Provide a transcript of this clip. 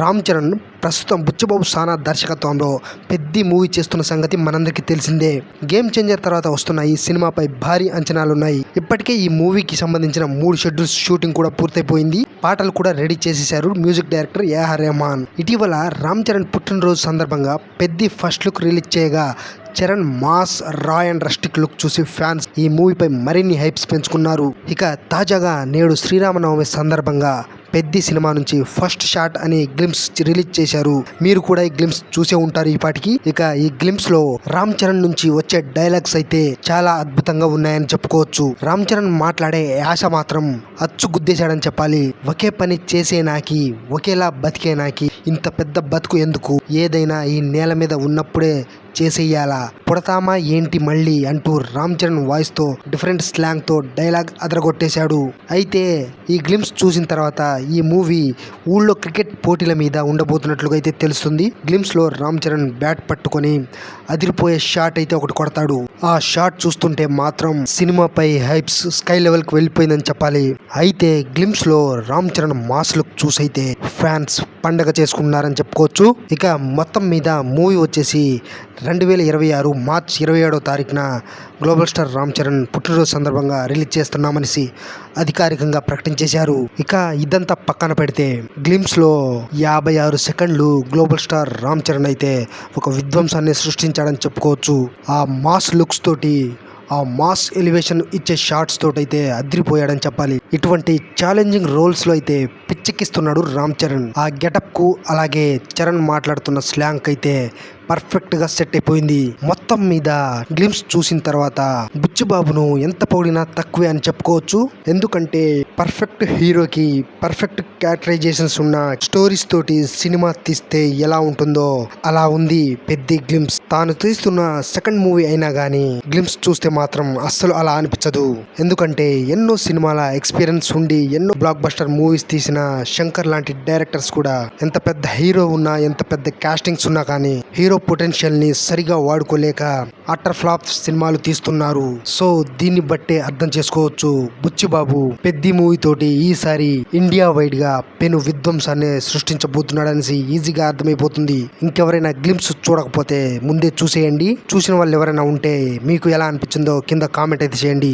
రామ్ చరణ్ ప్రస్తుతం బుచ్చిబాబు సానా దర్శకత్వంలో పెద్ద మూవీ చేస్తున్న సంగతి మనందరికీ తెలిసిందే. గేమ్ చేంజర్ తర్వాత వస్తున్న ఈ సినిమాపై భారీ అంచనాలున్నాయి. ఇప్పటికే ఈ మూవీకి సంబంధించిన మూడు షెడ్యూల్స్ షూటింగ్ కూడా పూర్తయిపోయింది. పాటలు కూడా రెడీ చేసేశారు మ్యూజిక్ డైరెక్టర్ ఏఆర్ రెహమాన్. ఇటీవల రామ్ చరణ్ పుట్టినరోజు సందర్భంగా పెద్ద ఫస్ట్ లుక్ రిలీజ్ చేయగా Charan mass raw and rustic look చూసి ఫ్యాన్స్ ఈ మూవీపై మరిన్ని హైప్స్ పెంచుకున్నారు. ఇక తాజాగా నేడు శ్రీరామనవమి సందర్భంగా పెద్ద సినిమా నుంచి ఫస్ట్ షాట్ అనే గ్లిమ్స్ రిలీజ్ చేశారు. మీరు కూడా ఈ గ్లిమ్స్ చూసే ఉంటారు ఈ పాటికి. ఇక ఈ గ్లిమ్స్లో రామ్ చరణ్ నుంచి వచ్చే డైలాగ్స్ అయితే చాలా అద్భుతంగా ఉన్నాయని చెప్పుకోవచ్చు. రామ్ చరణ్ మాట్లాడే యాస మాత్రం అచ్చు గుద్దేశాడని చెప్పాలి. ఒకే పని చేసే నాకి ఒకేలా బతికే నాకి ఇంత పెద్ద బతుకు ఎందుకు? ఏదైనా ఈ నేల మీద ఉన్నప్పుడే చేసేయాలా? పుడతామా ఏంటి మళ్ళీ? అంటూ రామ్ చరణ్ వాయిస్తో డిఫరెంట్ స్లాంగ్తో డైలాగ్ అదరగొట్టేశాడు. అయితే ఈ గ్లిమ్స్ చూసిన తర్వాత ఈ మూవీ ఊళ్ళో క్రికెట్ పోటీల మీద ఉండబోతున్నట్లుగా అయితే తెలుస్తుంది. గ్లిమ్స్లో రామ్ చరణ్ బ్యాట్ పట్టుకొని అదిరిపోయే షాట్ అయితే ఒకటి కొడతాడు. ఆ షాట్ చూస్తుంటే మాత్రం సినిమాపై హైప్స్ స్కై లెవెల్కి వెళ్ళిపోయిందని చెప్పాలి. అయితే గ్లిమ్స్లో రామ్ చరణ్ మాస్ లుక్ చూసైతే ఫ్యాన్స్ పండగ చేసుకున్నారని చెప్పుకోవచ్చు. ఇక మొత్తం మీద మూవీ వచ్చేసి రెండు వేల ఇరవై ఆరు మార్చ్ ఇరవై ఏడో తారీఖున గ్లోబల్ స్టార్ రామ్ చరణ్ పుట్టినరోజు సందర్భంగా రిలీజ్ చేస్తున్నామనేసి అధికారికంగా ప్రకటించేశారు ఇక ఇదంతా పక్కన పెడితే గ్లిమ్స్లో యాభై ఆరు సెకండ్లు గ్లోబల్ స్టార్ రామ్ చరణ్ అయితే ఒక విధ్వంసాన్ని సృష్టించాడని చెప్పుకోవచ్చు. ఆ మాస్ లుక్స్ తోటి ఆ మాస్ ఎలివేషన్ ఇచ్చే షార్ట్స్ తోటైతే అదిరిపోయాడని చెప్పాలి. ఇటువంటి ఛాలెంజింగ్ రోల్స్లో అయితే పిచ్చెక్కిస్తున్నాడు రామ్ చరణ్. ఆ గెటప్కు అలాగే చరణ్ మాట్లాడుతున్న స్లాంగ్ అయితే పర్ఫెక్ట్గా సెట్ అయిపోయింది. మొత్తం మీద గ్లిమ్స్ చూసిన తర్వాత బుచ్చిబాబును ఎంత పొగిడినా తక్కువే అని చెప్పుకోవచ్చు. ఎందుకంటే పర్ఫెక్ట్ హీరోకి పర్ఫెక్ట్ క్యారెక్టరైజేషన్స్ ఉన్న స్టోరీస్ తోటి సినిమా తీస్తే ఎలా ఉంటుందో అలా ఉంది పెద్ద గ్లిమ్స్. తాను తీస్తున్న సెకండ్ మూవీ అయినా గానీ గ్లిమ్స్ చూస్తే మాత్రం అస్సలు అలా అనిపించదు. ఎందుకంటే ఎన్నో సినిమాల ఎక్స్పీరియన్స్ ఉండి ఎన్నో బ్లాక్ బస్టర్ మూవీస్ తీసిన శంకర్ లాంటి డైరెక్టర్స్ కూడా ఎంత పెద్ద హీరో ఉన్నా ఎంత పెద్ద కాస్టింగ్స్ ఉన్నా కానీ హీరో పొటెన్షియల్ సరిగా వాడుకోలేక అట్టర్ ఫ్లాప్ సినిమాలు తీస్తున్నారు. సో దీన్ని బట్టే అర్థం చేసుకోవచ్చు. బుచ్చిబాబు పెద్ది మూవీ తోటి ఈసారి ఇండియా వైడ్గా పెను విధ్వంసాన్ని సృష్టించబోతున్నాడనేసి ఈజీగా అర్థమైపోతుంది. ఇంకెవరైనా గ్లిమ్స్ చూడకపోతే ముందే చూసేయండి. చూసిన వాళ్ళు ఎవరైనా ఉంటే మీకు ఎలా అనిపించిందో కింద కామెంట్ అయితే చేయండి.